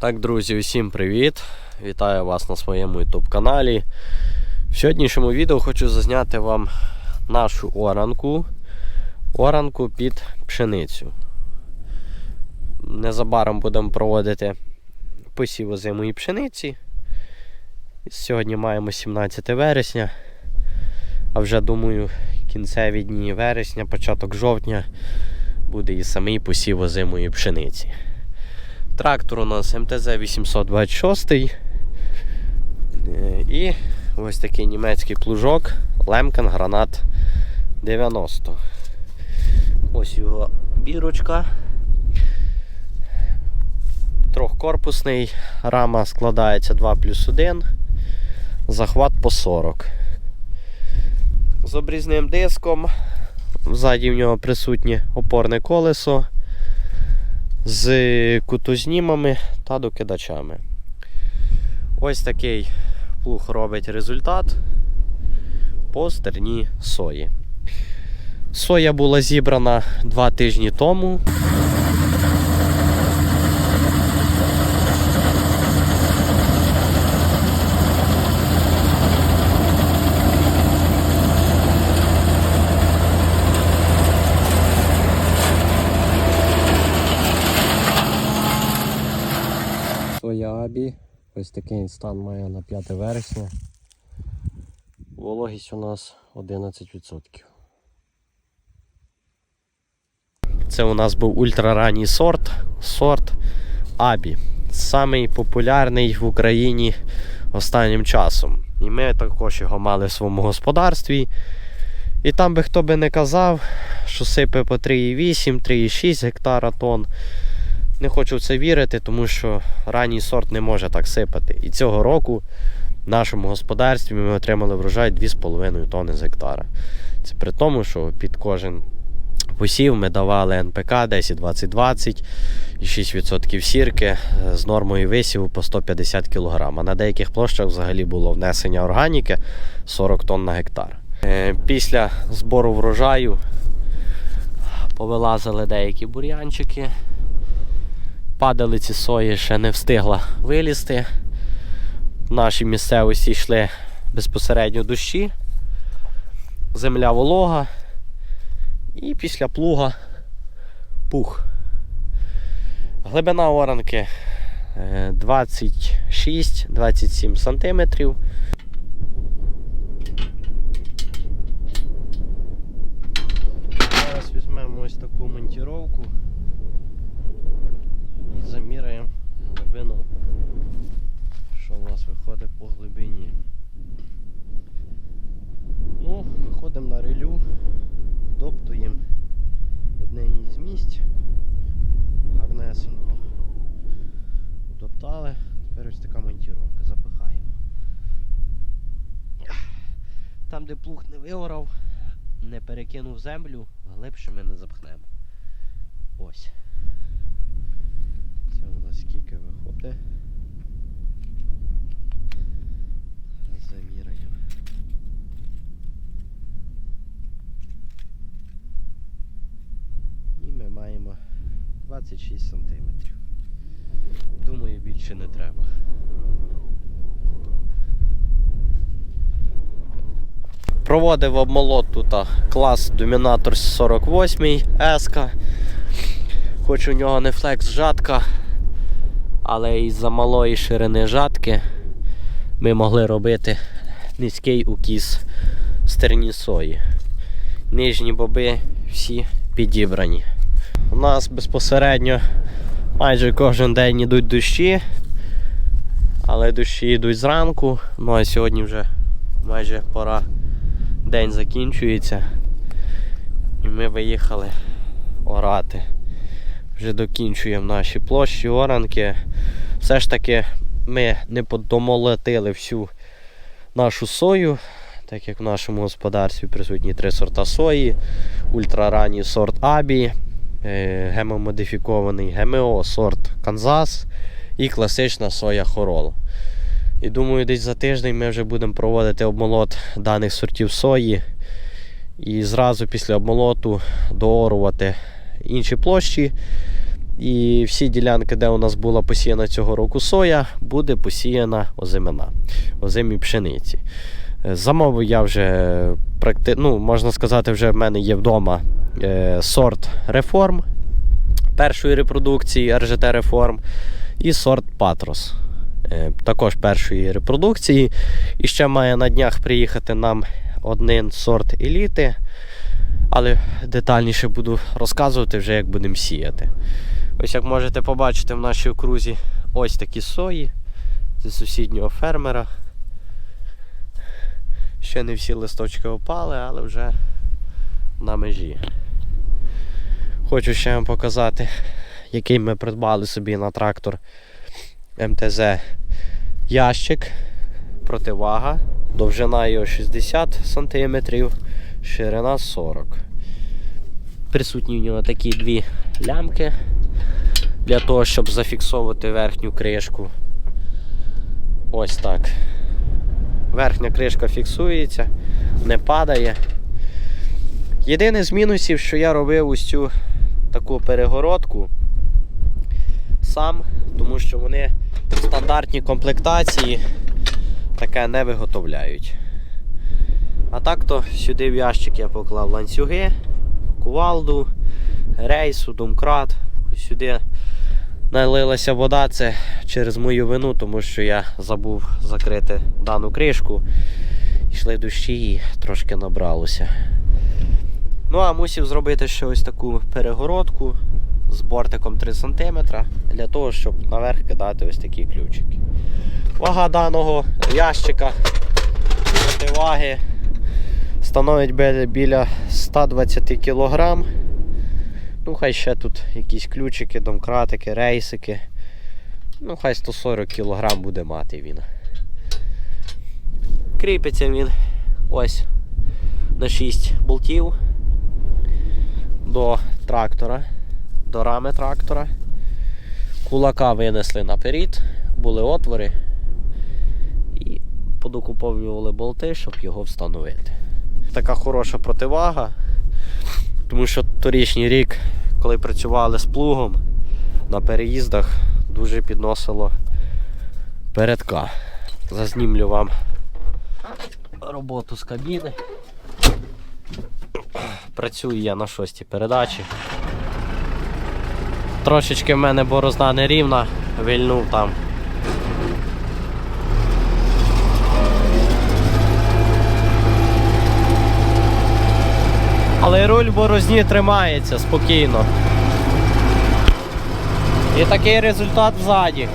Так, друзі, усім привіт! Вітаю вас на своєму YouTube каналі. В сьогоднішньому відео хочу зазняти вам нашу оранку. Оранку під пшеницю. Незабаром будемо проводити посів озимої пшениці. Сьогодні маємо 17 вересня. А вже думаю, кінцеві дні вересня, початок жовтня буде і самий посів озимої пшениці. Трактор у нас МТЗ 826. Е, І ось такий німецький плужок Лемкен Гранат 90. Ось його бірочка. Трьохкорпусний, рама складається 2 плюс 1, захват по 40. З обрізним диском. Ззаді в нього присутнє опорне колесо з кутознімами та докидачами. Ось такий плуг робить результат по стерні сої. Соя була зібрана два тижні тому. Такий стан має на 5 вересня. Вологість у нас 11%. Це у нас був ультраранній сорт, сорт Абі. Самий популярний в Україні останнім часом. І ми також його мали в своєму господарстві. І там би хто би не казав, що сипе по 3,8, 3,6 гектара тонн. Не хочу в це вірити, тому що ранній сорт не може так сипати. І цього року в нашому господарстві ми отримали врожай 2,5 тонни з гектара. Це при тому, що під кожен посів ми давали НПК 10-20-20 і 6% сірки з нормою висіву по 150 кг. А на деяких площах взагалі було внесення органіки 40 тонн на гектар. Е, Після збору врожаю повилазили деякі бур'янчики. Падалиці сої ще не встигла вилізти. В нашій місцевості йшли безпосередньо дощі, земля волога і після плуга пух. Глибина оранки е, 26-27 см. Зараз візьмемо ось таку монтіровку і заміряємо глибину, що у нас виходить по глибині. Ну, виходимо на релю, доптуємо одне із місць, гарнесенько. Доптали, тепер ось така монтіровка, запихаємо. Там, де плуг не виорав, не перекинув землю, глибше ми не запхнемо. Ось. Це у нас скільки виходить. Заміряємо. І ми маємо 26 сантиметрів. Думаю, більше не треба. Проводив обмолот тут клас Dominator 48 S. Хоч у нього не флекс жатка, але із-за малої ширини жатки ми могли робити низький укіс стерні сої. Нижні боби всі підібрані. У нас безпосередньо майже кожен день йдуть дощі, але дощі йдуть зранку, ну а сьогодні вже майже пора день закінчується. І ми виїхали орати вже докінчуємо наші площі, оранки. Все ж таки ми не домолотили всю нашу сою, так як в нашому господарстві присутні три сорта сої, ультраранній сорт Абі, гемомодифікований ГМО сорт Канзас і класична соя Хорол. І думаю, десь за тиждень ми вже будемо проводити обмолот даних сортів сої. І зразу після обмолоту доорувати інші площі І всі ділянки, де у нас була посіяна цього року соя, буде посіяна озимина, озимі пшениці. Е, Замовив я вже практи... ну, можна сказати, вже в мене є вдома е, сорт реформ першої репродукції РЖТ реформ і сорт Патрос. Е, також першої репродукції. І ще має на днях приїхати нам один сорт еліти. Але детальніше буду розказувати вже, як будемо сіяти. Ось як можете побачити в нашій окрузі ось такі сої. Це сусіднього фермера. Ще не всі листочки опали, але вже на межі. Хочу ще вам показати, який ми придбали собі на трактор МТЗ ящик, противага, довжина його 60 см, ширина 40 Присутні в нього такі дві лямки для того, щоб зафіксовувати верхню кришку. Ось так. Верхня кришка фіксується, не падає. Єдине з мінусів, що я робив ось цю таку перегородку сам, тому що вони в стандартній комплектації таке не виготовляють. А так то сюди в ящик я поклав ланцюги, кувалду, рейсу, домкрат. Сюди налилася вода, це через мою вину, тому що я забув закрити дану кришку. Йшли дощі і трошки набралося. Ну, а мусив зробити ще ось таку перегородку з бортиком 3 см для того, щоб наверх кидати ось такі ключики. Вага даного ящика противаги становить біля 120 кг. Ну, хай ще тут якісь ключики, домкратики, рейсики. Ну, хай 140 кг буде мати він. Кріпиться він ось на 6 болтів до трактора, до рами трактора. Кулака винесли наперед, були отвори і подокуповували болти, щоб його встановити. Така хороша противага, тому що торічній рік, коли працювали з плугом на переїздах, дуже підносило передка. Зазнімлю вам роботу з кабіни. Працюю я на шостій передачі. Трошечки в мене борозна нерівна, вильнув там. Але руль борозні тримається спокійно. І такий результат ззаді.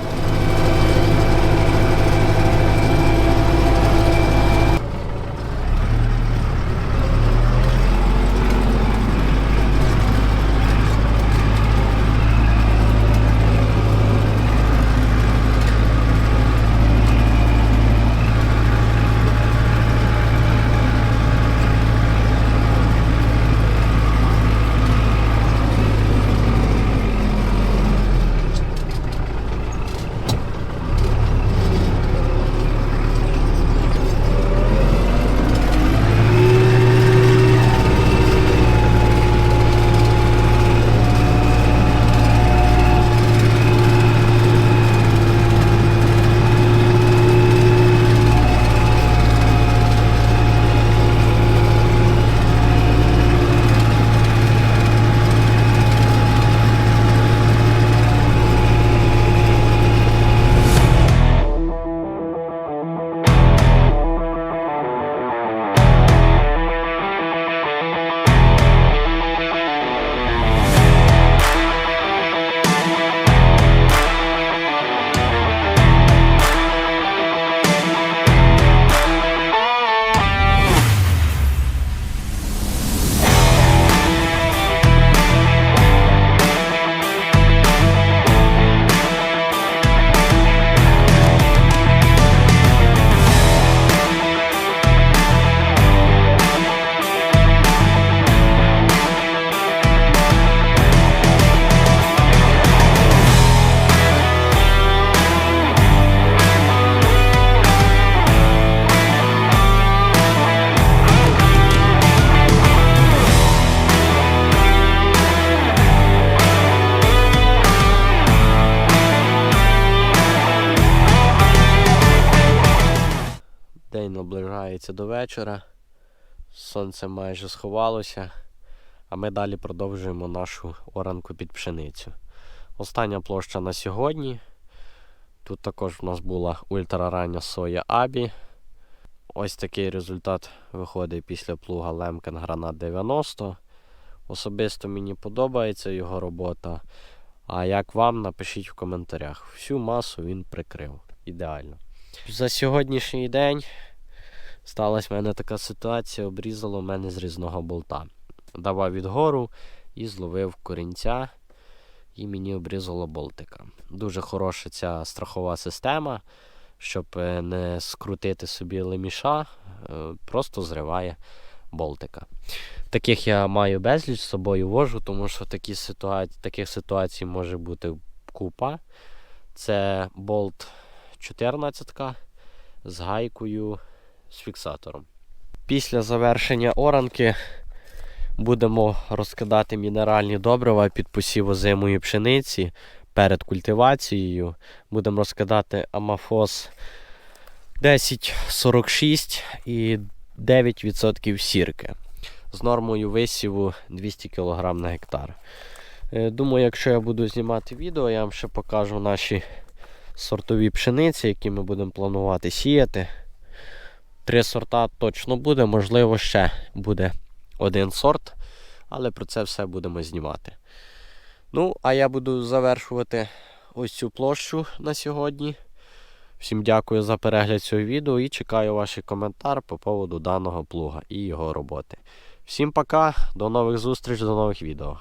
Наближається до вечора. Сонце майже сховалося, а ми далі продовжуємо нашу оранку під пшеницю. Остання площа на сьогодні. Тут також в нас була ультрарання соя Абі. Ось такий результат виходить після плуга Лемкен Гранат 90. Особисто мені подобається його робота. А як вам, напишіть в коментарях. Всю масу він прикрив. Ідеально. За сьогоднішній день сталася в мене така ситуація, обрізало мене з різного болта. Давав відгору і зловив корінця, і мені обрізало болтика. Дуже хороша ця страхова система, щоб е, не скрутити собі леміша, е, просто зриває болтика. Таких я маю безліч з собою вожу, тому що такі ситуації, таких ситуацій може бути купа. Це болт 14 з гайкою з фіксатором. Після завершення оранки будемо розкидати мінеральні добрива під посів озимої пшениці перед культивацією. Будемо розкидати амафос 1046 і 9% сірки з нормою висіву 200 кг на гектар. Е, Думаю, якщо я буду знімати відео, я вам ще покажу наші сортові пшениці, які ми будемо планувати сіяти. Три сорта точно буде, можливо, ще буде один сорт, але про це все будемо знімати. Ну, а я буду завершувати ось цю площу на сьогодні. Всім дякую за перегляд цього відео і чекаю ваш коментар по поводу даного плуга і його роботи. Всім пока, до нових зустріч, до нових відео.